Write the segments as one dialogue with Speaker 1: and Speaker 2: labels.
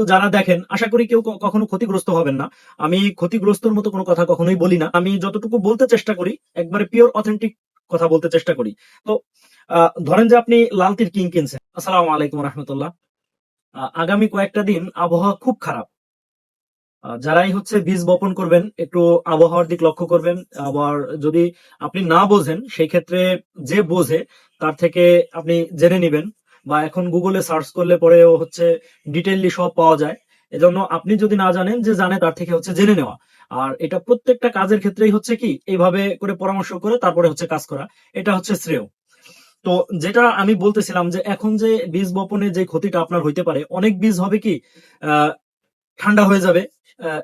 Speaker 1: তো যারা দেখেন, আশা করি কেউ কখনো ক্ষতিগ্রস্ত হবেন না। আমি ক্ষতিগ্রস্তর মতো কোনো কথা কখনোই বলি না। আমি যতটুকু বলতে চেষ্টা করি, একবারে পিওর অথেন্টিক কথা বলতে চেষ্টা করি। তো ধরেন যে আপনি লাল তীর কিং কিনছেন। আসসালামু আলাইকুম রহমতুল্লাহ। আগামী কয়েকটা দিন আবহাওয়া খুব খারাপ। যারাই হচ্ছে বীজ বপন করবেন, একটু আবহাওয়ার দিক লক্ষ্য করবেন। আবার যদি আপনি না বোঝেন, সেই ক্ষেত্রে যে বোঝে, তার থেকে আপনি জেনে নেবেন। বা এখন গুগলে সার্চ করলে পরেও হচ্ছে ডিটেইলি সব পাওয়া যায়। এজন্য আপনি যদি না জানেন যে জানে, তার থেকে হচ্ছে জেনে নেওয়া। আর এটা প্রত্যেকটা কাজের ক্ষেত্রেই হচ্ছে কি, এইভাবে করে পরামর্শ করে তারপরে হচ্ছে কাজ করা। এটা হচ্ছে শ্রেয়। তো যেটা আমি বলতেছিলাম যে এখন যে বীজ বপনে যে ক্ষতিটা আপনার হইতে পারে, অনেক বীজ হবে কি ঠান্ডা হয়ে যাবে।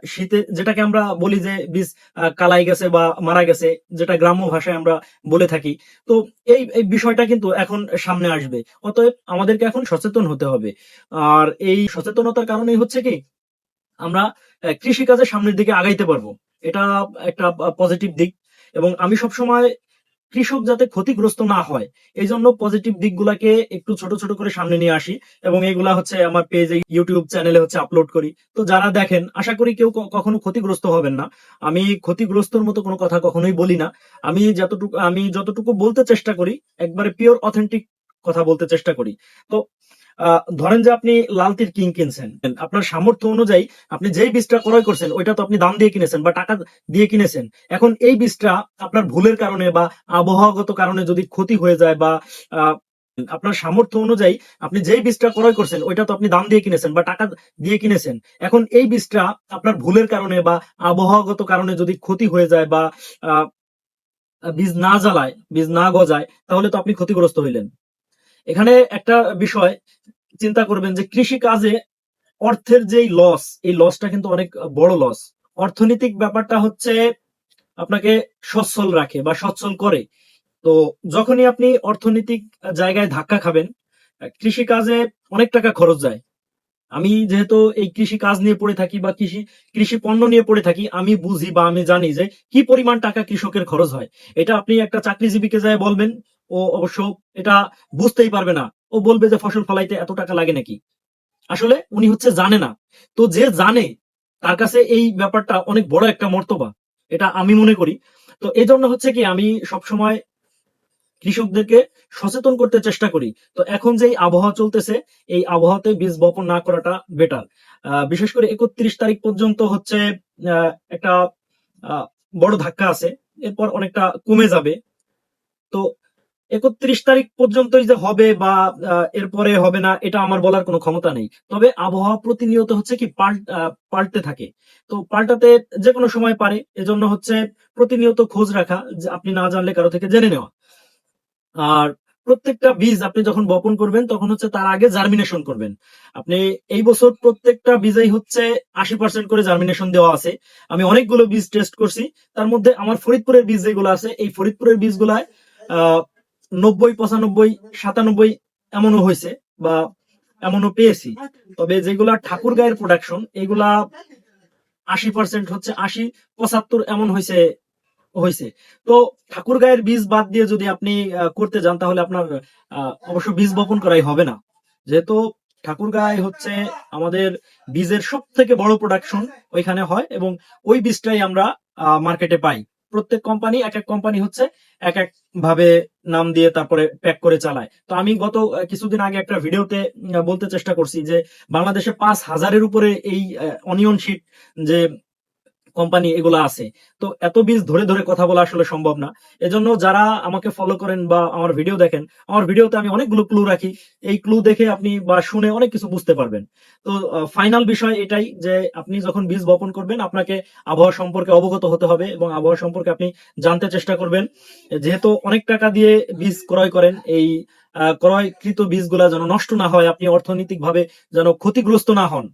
Speaker 1: শীতে যেটাকে আমরা বলি যে বীজ কালাই গেছে বা মারা গেছে যেটা গ্রাম্য ভাষায় আমরা বলে থাকি। তো এই এই বিষয়টা কিন্তু এখন সামনে আসবে। অতএব আমাদেরকে এখন সচেতন হতে হবে। আর এই সচেতনতার কারণেই হচ্ছে কি আমরা আহ, কৃষিকাজের সামনের দিকে আগাইতে পারব। এটা একটা পজিটিভ দিক। এবং আমি সবসময় কৃষক যাতে ক্ষতিগ্রস্ত না হয় এই জন্য পজিটিভ দিকগুলাকে একটু ছোট ছোট করে সামনে নিয়ে আসি এবং এগুলা হচ্ছে আমার পেজে ইউটিউব চ্যানেলে হচ্ছে আপলোড করি। তো যারা দেখেন, আশা করি কেউ কখনো ক্ষতিগ্রস্ত হবেন না। আমি ক্ষতিগ্রস্তর মতো কোনো কথা কখনোই বলি না। আমি যতটুকু আমি যতটুকু বলতে চেষ্টা করি, একবারে পিওর অথেন্টিক কথা বলতে চেষ্টা করি। তো ধরেন যে আপনি লাল তীর কিং কিনছেন। আপনার সামর্থ্য অনুযায়ী আপনি যেই বীজটা ক্রয় করছেন, ওইটা তো আপনি দাম দিয়ে কিনেছেন বা টাকা দিয়ে কিনেছেন। এখন এই বীজটা আপনার ভুলের কারণে বা আবহাওয়াগত কারণে যদি ক্ষতি হয়ে যায় বা আপনার সামর্থ্য অনুযায়ী আপনি যেই বীজটা ক্রয় করছেন, ওইটা তো আপনি দাম দিয়ে কিনেছেন বা টাকা দিয়ে কিনেছেন। এখন এই বীজটা আপনার ভুলের কারণে বা আবহাওয়াগত কারণে যদি ক্ষতি হয়ে যায় বা বীজ না জ্বালায়, বীজ না গজায়, তাহলে তো আপনি ক্ষতিগ্রস্ত হইলেন। এখানে একটা বিষয়, চিন্তা করবেন যে কৃষি কাজে অর্থের যেই লস এই লসটা কিন্তু অনেক বড় লস অর্থনৈতিক ব্যাপারটা হচ্ছে আপনাকে সচ্ছল রাখে বা সচ্ছল করে। তো যখনই আপনি অর্থনৈতিক জায়গায় ধাক্কা খাবেন কৃষি কাজে অনেক টাকা খরচ যায়। আমি যেহেতু এই কৃষি কাজ নিয়ে পড়ে থাকি বা কৃষি কৃষি পণ্য নিয়ে পড়ে থাকি, আমি বুঝি বা আমি জানি যে কি পরিমাণ টাকা কৃষকের খরচ হয়। এটা আপনি একটা চাকরিজীবীকে যায় বলবেন ও অবশ্য এটা বুঝতেই পারবে না। ও বলবে যে ফসল ফলাইতে এত টাকা লাগে নাকি? আসলে উনি হচ্ছে জানে না। তো যে জানে, তার কাছে এই ব্যাপারটা অনেক বড় একটা মর্তবা। এটা আমি মনে করি। তো এই জন্য হচ্ছে কি, আমি সবসময় কৃষকদেরকে সচেতন করতে চেষ্টা করি। তো এখন যেই আবহাওয়া চলতেছে, এই আবহাওয়াতে বীজ বপন না করাটা বেটার বিশেষ করে একত্রিশ তারিখ পর্যন্ত হচ্ছে একটা বড় ধাক্কা আছে। এরপর অনেকটা কমে যাবে। তো একত্রিশ তারিখ পর্যন্তই যে হবে বা এরপরে হবে না এটা আমার বলার কোনো ক্ষমতা নেই। তবে আবহাওয়া প্রতিনিয়ত হচ্ছে কি পাল্ট আহ, পাল্টে থাকে। তো পাল্টাতে যে কোনো সময় পারে এজন্য হচ্ছে প্রতিনিয়ত খোঁজ রাখা যে আপনি না জানলে কারও থেকে জেনে নেওয়া। আর প্রত্যেকটা বীজ আপনি যখন বপন করবেন তখন হচ্ছে তার আগে জার্মিনেশন করবেন। আপনি এই বছর প্রত্যেকটা বীজেই হচ্ছে আশি পার্সেন্ট করে জার্মিনেশন দেওয়া আছে। আমি অনেকগুলো বীজ টেস্ট করছি। তার মধ্যে আমার ফরিদপুরের বীজ যেগুলো আছে এই ফরিদপুরের বীজগুলায় আহ নব্বই, পঁচানব্বই, সাতানব্বই এমনও হয়েছে বা এমনও পেয়েছি। তবে যেগুলা ঠাকুর গায়ের প্রোডাকশন এগুলা আশি পার্সেন্ট হচ্ছে আশি, পঁচাত্তর এমন হয়েছে হয়েছে। তো ঠাকুর গায়ের বীজ বাদ দিয়ে যদি আপনি করতে যান, তাহলে আপনার অবশ্য বীজ বপন করাই হবে না। যেহেতু ঠাকুর গায়ে হচ্ছে আমাদের বীজের সব থেকে বড় প্রোডাকশন ওইখানে হয় এবং ওই বীজটাই আমরা মার্কেটে পাই। প্রত্যেক কোম্পানি এক এক কোম্পানি হচ্ছে এক এক ভাবে নাম দিয়ে তারপরে প্যাক করে চালায়। তো আমি গত কিছুদিন আগে একটা ভিডিওতে বলতে চেষ্টা করছি যে বাংলাদেশে পাঁচ হাজারের উপরে এই অনিয়ন শিট যে কোম্পানি এগুলো আছে। তো এত বীজ ধরে ধরে কথা বলা আসলে সম্ভব না। এজন্য যারা আমাকে ফলো করেন বা আমার ভিডিও দেখেন, আমার ভিডিওতে আমি অনেকগুলো ক্লু রাখি। এই ক্লু দেখে আপনি বা শুনে অনেক কিছু বুঝতে পারবেন। তো ফাইনাল বিষয় এটাই যে আপনি যখন বীজ বপন করবেন, আপনাকে আবহাওয়া সম্পর্কে অবগত হতে হবে এবং আবহাওয়া সম্পর্কে আপনি জানতে চেষ্টা করবেন। যেহেতু অনেক টাকা দিয়ে বীজ ক্রয় করেন, এই ক্রয়কৃত বীজগুলা যেন নষ্ট না হয়, আপনি অর্থনৈতিকভাবে যেন ক্ষতিগ্রস্ত না হন।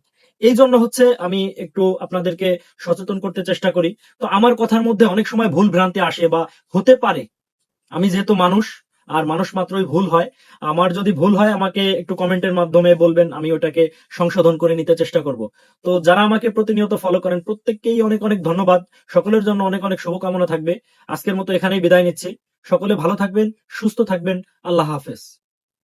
Speaker 1: এই জন্য হচ্ছে আমি একটু আপনাদেরকে সচেতন করতে চেষ্টা করি। তো আমার কথার মধ্যে অনেক সময় ভুল ভ্রান্তি আসে বা হতে পারে। আমি যেহেতু মানুষ, আর মানুষ মাত্রই ভুল হয়, আমার যদি ভুল হয় আমাকে একটু কমেন্টের মাধ্যমে বলবেন, আমি ওটাকে সংশোধন করে নিতে চেষ্টা করব। তো যারা আমাকে প্রতিনিয়ত ফলো করেন, প্রত্যেককেই অনেক অনেক ধন্যবাদ। সকলের জন্য অনেক অনেক শুভকামনা থাকবে। আজকের মতো এখানেই বিদায় নিচ্ছি। সকলে ভালো থাকবেন, সুস্থ থাকবেন। আল্লাহ হাফেজ।